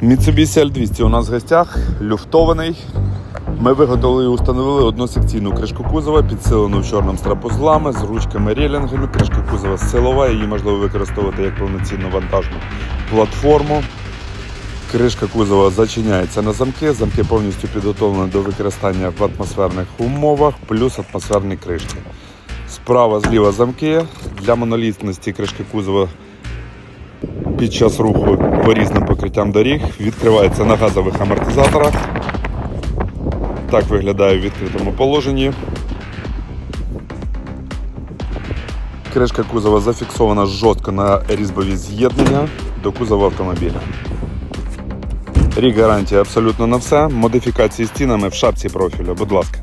Mitsubishi L200 у нас в гостях, люфтований. Ми виготовили і установили односекційну кришку кузова, підсилену в чорному страпузлами з ручками релінгами. Кришка кузова силова, її можливо використовувати як повноцінну вантажну платформу. Кришка кузова зачиняється на замки. Замки повністю підготовлені до використання в атмосферних умовах, плюс атмосферні кришки. Справа зліва замки. Для монолітності кришки кузова під час руху по різним покриттям доріг відкривається на газових амортизаторах. Так виглядає в відкритому положенні. Кришка кузова зафіксована жорстко на різьбові з'єднання до кузова автомобіля. Рік гарантії абсолютно на все. Модифікації стінами в шапці профілю. Будь ласка.